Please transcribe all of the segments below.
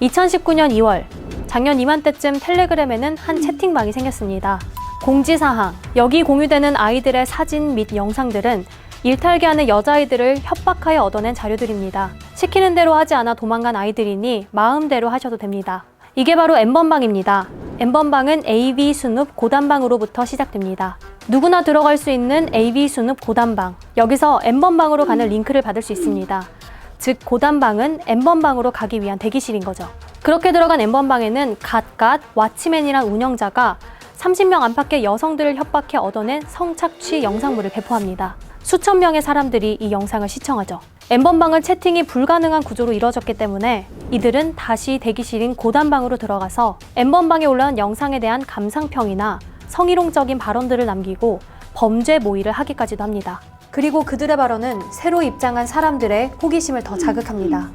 2019년 2월, 작년 이맘때쯤 텔레그램에는 한 채팅방이 생겼습니다. 공지사항, 여기 공유되는 아이들의 사진 및 영상들은 일탈기하는 여자아이들을 협박하여 얻어낸 자료들입니다. 시키는 대로 하지 않아 도망간 아이들이니 마음대로 하셔도 됩니다. 이게 바로 N번방입니다. N번방은 AV 수눕 고단방으로부터 시작됩니다. 누구나 들어갈 수 있는 AV 수눕 고단방. 여기서 N번방으로 가는 링크를 받을 수 있습니다. 즉 고단방은 N번방으로 가기 위한 대기실인 거죠. 그렇게 들어간 N번방에는 갓갓 와치맨이란 운영자가 30명 안팎의 여성들을 협박해 얻어낸 성착취 영상물을 배포합니다. 수천 명의 사람들이 이 영상을 시청하죠. N번방은 채팅이 불가능한 구조로 이루어졌기 때문에 이들은 다시 대기실인 고단방으로 들어가서 N번방에 올라온 영상에 대한 감상평이나 성희롱적인 발언들을 남기고 범죄 모의를 하기까지도 합니다. 그리고 그들의 발언은 새로 입장한 사람들의 호기심을 더 자극합니다.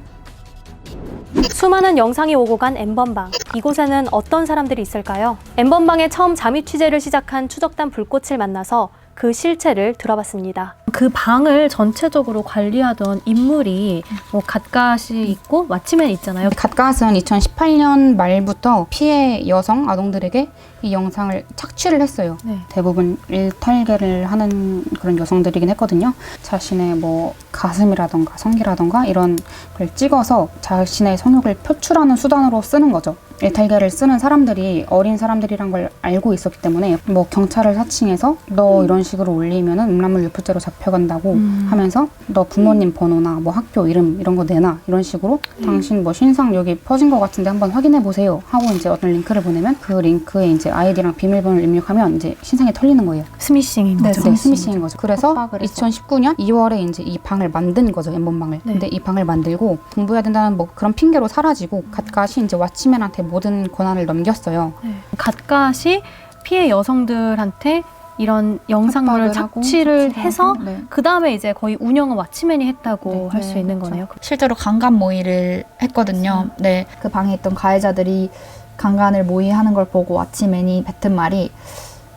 수많은 영상이 오고 간 N번방. 이곳에는 어떤 사람들이 있을까요? N번방에 처음 잠입 취재를 시작한 추적단 불꽃을 만나서 그 실체를 들어봤습니다. 그 방을 전체적으로 관리하던 인물이 뭐 갓갓이 있고 마치맨 있잖아요. 갓갓은 2018년 말부터 피해 여성 아동들에게 이 영상을 착취를 했어요. 네. 대부분 일탈계를 하는 그런 여성들이긴 했거든요. 자신의 뭐 가슴이라던가 성기라던가 이런 걸 찍어서 자신의 성욕을 표출하는 수단으로 쓰는 거죠. 일탈계를 쓰는 사람들이 어린 사람들이란 걸 알고 있었기 때문에 뭐 경찰을 사칭해서 너 이런 식으로 올리면은 음란물 유포죄로 잡혀 간다고 음. 하면서 너 부모님 번호나 뭐 학교 이름 이런 거 내놔 이런 식으로 음. 당신 뭐 신상 여기 퍼진 것 같은데 한번 확인해 보세요 하고 이제 어떤 링크를 보내면 그 링크에 이제 아이디랑 비밀번호를 입력하면 이제 신상이 털리는 거예요. 스미싱인 네, 거죠. 네, 스미싱인 거죠. 그래서 협박을 해서. 2019년 2월에 이제 이 방을 만든 거죠, 엠번방을. 네. 근데 이 방을 만들고 공부해야 된다는 뭐 그런 핑계로 사라지고 갓갓이 이제 와치맨한테 모든 권한을 넘겼어요. 네. 갓갓이 피해 여성들한테 이런 영상물을 하고 착취를 착취를 해서 하고, 네. 그 다음에 이제 거의 운영은 와치맨이 했다고 네, 할수 네, 있는 그렇죠. 거네요. 실제로 강간 모의를 했거든요. 네. 그 방에 있던 가해자들이 강간을 모의하는 걸 보고 와치맨이 뱉은 말이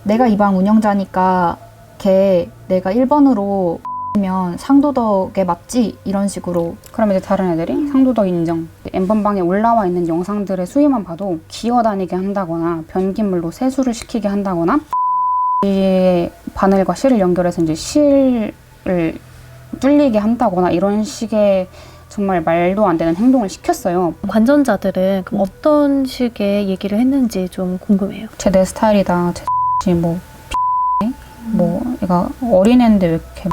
내가 이 방 운영자니까 걔 내가 1번으로 면 상도덕에 맞지? 이런 식으로 그럼 이제 다른 애들이 상도덕 인정. 엠번방에 올라와 있는 영상들의 수위만 봐도 기어다니게 한다거나 변기물로 세수를 시키게 한다거나 이 바늘과 실을 연결해서 이제 실을 뚫리게 한다거나 이런 식의 정말 말도 안 되는 행동을 시켰어요. 관전자들은 그럼 어떤 식의 얘기를 했는지 좀 궁금해요. 쟤 내 스타일이다. 쟤 뭐, 뭐, 얘가 어린애인데 왜 이렇게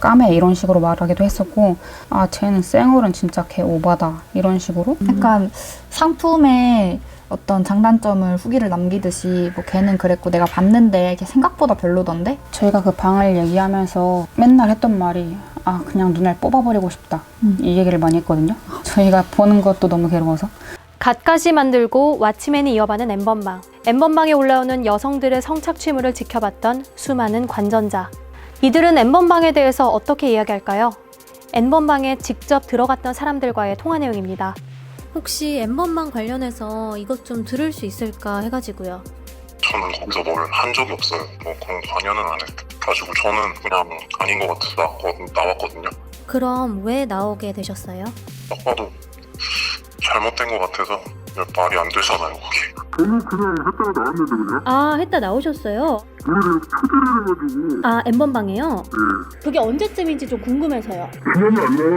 까매 이런 식으로 말하기도 했었고, 아, 쟤는 쌩얼은 진짜 개 오바다. 이런 식으로. 약간 상품에 어떤 장단점을 후기를 남기듯이 뭐 걔는 그랬고 내가 봤는데 걔 생각보다 별로던데? 저희가 그 방을 얘기하면서 맨날 했던 말이, 아, 그냥 눈알 뽑아버리고 싶다. 이 얘기를 많이 했거든요. 저희가 보는 것도 너무 괴로워서. 갓갓이 만들고 와치맨이 이어받는 엠번방. 엠번방에 올라오는 여성들의 성착취물을 지켜봤던 수많은 관전자. 이들은 엠번방에 대해서 어떻게 이야기할까요? 엠번방에 직접 들어갔던 사람들과의 통화 내용입니다. 혹시 엠번방 관련해서 이것 좀 들을 수 있을까 해가지고요. 저는 거기서 뭘 한 적이 없어요. 뭐 그런 관여는 안 해가지고 저는 그냥 아닌 것 같아서 나왔거든- 나왔거든요. 그럼 왜 나오게 되셨어요? 딱 봐도 잘못된 것 같아서 말이 안 되잖아요, 그게. 저는 그냥 했다가 나왔는데 그냥 아, 했다 나오셨어요? 우리를 초대를 해가지고 아, 엠번방에요? 예. 그게 언제쯤인지 좀 궁금해서요. 기억이 안 나요.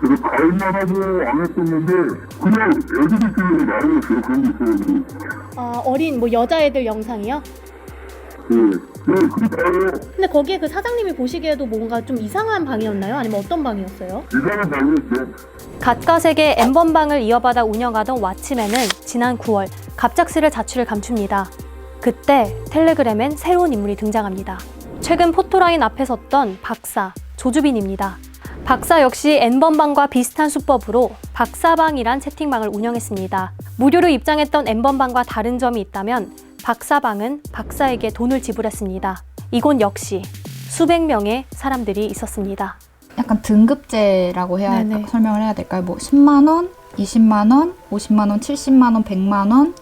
그 가입만 하고 안 했었는데 그냥 애들끼리 제가 그런 게 있어가지고 아, 어린 뭐 여자애들 영상이요? 예. 네, 그게 다예요. 근데 거기에 그 사장님이 보시기에도 뭔가 좀 이상한 방이었나요? 아니면 어떤 방이었어요? 이상한 방이었죠. 갓갓에게 엠번방을 이어받아 운영하던 와치맨은 지난 9월 갑작스레 자취를 감춥니다. 그때 텔레그램엔 새로운 인물이 등장합니다. 최근 포토라인 앞에 섰던 박사 조주빈입니다. 박사 역시 N번방과 비슷한 수법으로 박사방이란 채팅방을 운영했습니다. 무료로 입장했던 N번방과 다른 점이 있다면 박사방은 박사에게 돈을 지불했습니다. 이곳 역시 수백 명의 사람들이 있었습니다. 약간 등급제라고 해야. 할까, 설명을 해야 될까요? 뭐 10만 원, 20만 원, 50만 원, 70만 원, 100만 원,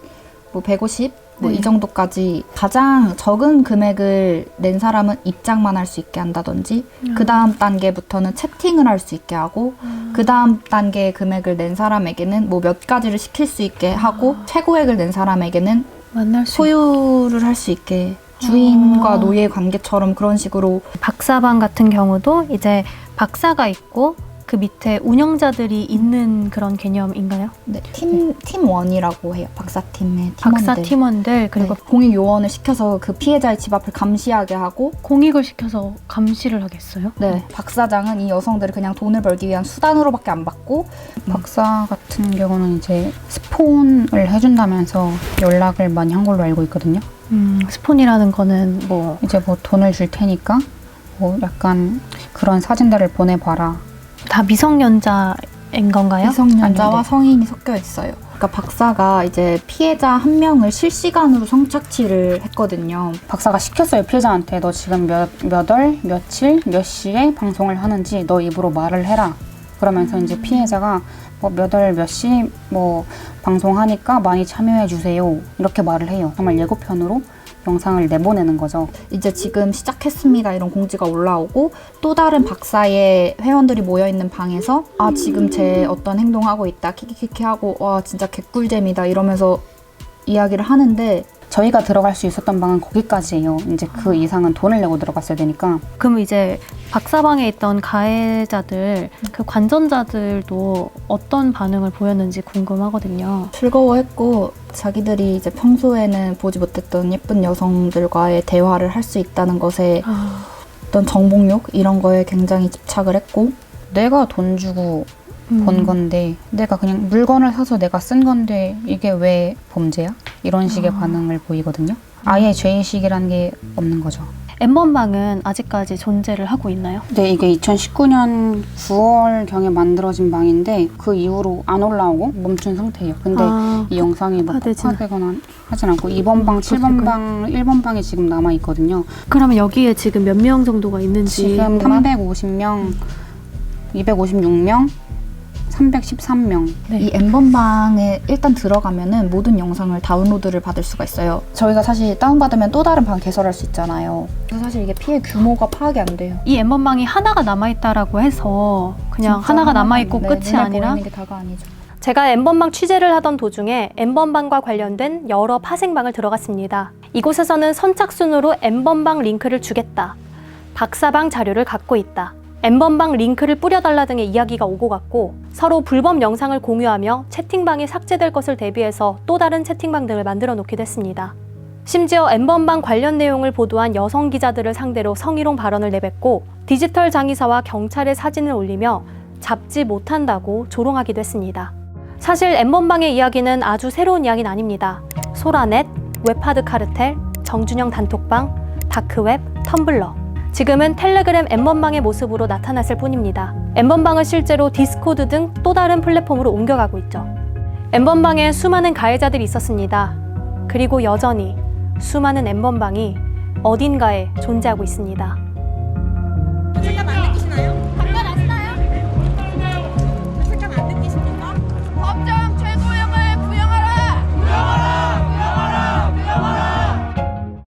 뭐 150, 뭐 네. 이 정도까지 가장 적은 금액을 낸 사람은 입장만 할 수 있게 한다든지 그 다음 단계부터는 채팅을 할 수 있게 하고 그 다음 단계의 금액을 낸 사람에게는 뭐 몇 가지를 시킬 수 있게 하고 최고액을 낸 사람에게는 만날 수 소유를 할 수 있게 주인과 아. 노예 관계처럼 그런 식으로 박사방 같은 경우도 이제 박사가 있고 그 밑에 운영자들이 있는 그런 개념인가요? 네, 팀 팀원이라고 해요. 박사팀의 팀원들. 박사 팀원들 그리고 네, 공익 요원을 시켜서 그 피해자의 집 앞을 감시하게 하고 공익을 시켜서 감시를 하겠어요? 네, 박 사장은 이 여성들을 그냥 돈을 벌기 위한 수단으로밖에 안 받고 박사 같은 경우는 이제 스폰을 해준다면서 연락을 많이 한 걸로 알고 있거든요. 음, 스폰이라는 거는 뭐다 이제 뭐 돈을 줄 테니까 뭐 약간 그런 사진들을 보내봐라. 미성년자인 건가요? 미성년자와 아닌데. 성인이 섞여 있어요. 그러니까 박사가 이제 피해자 한 명을 실시간으로 성착취를 했거든요. 박사가 시켰어요 피해자한테 너 지금 몇, 몇 월, 며칠, 몇 시에 방송을 하는지 너 입으로 말을 해라. 그러면서 이제 피해자가 뭐몇 월, 몇시뭐 방송하니까 많이 참여해 주세요. 이렇게 말을 해요. 정말 예고편으로 영상을 내보내는 거죠. 이제 지금 시작했습니다 이런 공지가 올라오고 또 다른 박사의 회원들이 모여 있는 방에서 아 지금 제 어떤 행동하고 있다 키키키키 하고 와 진짜 개꿀잼이다 이러면서 이야기를 하는데 저희가 들어갈 수 있었던 방은 거기까지예요. 이제 그 이상은 돈을 내고 들어갔어야 되니까 그럼 이제 박사방에 있던 가해자들 그 관전자들도 어떤 반응을 보였는지 궁금하거든요. 즐거워했고 자기들이 이제 평소에는 보지 못했던 예쁜 여성들과의 대화를 할 수 있다는 것에 어떤 정복욕 이런 거에 굉장히 집착을 했고 내가 돈 주고 음. 번 건데 내가 그냥 물건을 사서 내가 쓴 건데 이게 왜 범죄야? 이런 식의 반응을 보이거든요. 아예 죄의식이라는 게 없는 거죠. 엠번방은 아직까지 존재를 하고 있나요? 네, 이게 2019년 9월 경에 만들어진 방인데 그 이후로 안 올라오고 멈춘 상태예요. 근데 아, 이 영상이 뭐 폭파되진- 폭파되거나 하진 않고 2번 방, 7번 방, 1번 방이 지금 남아 있거든요. 그러면 여기에 지금 몇 명 정도가 있는지 지금 350명, 256명, 313명. 네. 이 엠번방에 일단 들어가면은 모든 영상을 다운로드를 받을 수가 있어요. 저희가 사실 다운받으면 또 다른 방 개설할 수 있잖아요. 그래서 사실 이게 피해 규모가 파악이 안 돼요. 이 엠번방이 하나가 남아있다라고 해서 그냥 진짜 하나가 남아있고 네, 끝이 눈에 아니라 보이는 게 다가 아니죠. 제가 엠번방 취재를 하던 도중에 엠번방과 관련된 여러 파생방을 들어갔습니다. 이곳에서는 선착순으로 엠번방 링크를 주겠다. 박사방 자료를 갖고 있다. 엠번방 링크를 뿌려달라 등의 이야기가 오고 갔고 서로 불법 영상을 공유하며 채팅방이 삭제될 것을 대비해서 또 다른 채팅방들을 만들어 놓기도 했습니다. 심지어 엠번방 관련 내용을 보도한 여성 기자들을 상대로 성희롱 발언을 내뱉고 디지털 장의사와 경찰의 사진을 올리며 잡지 못한다고 조롱하기도 했습니다. 사실 엠번방의 이야기는 아주 새로운 이야기는 아닙니다. 소라넷, 웹하드 카르텔, 정준영 단톡방, 다크웹, 텀블러. 지금은 텔레그램 엠번방의 모습으로 나타났을 뿐입니다. 엠번방은 실제로 디스코드 등 또 다른 플랫폼으로 옮겨가고 있죠. 엠번방에 수많은 가해자들이 있었습니다. 그리고 여전히 수많은 엠번방이 어딘가에 존재하고 있습니다.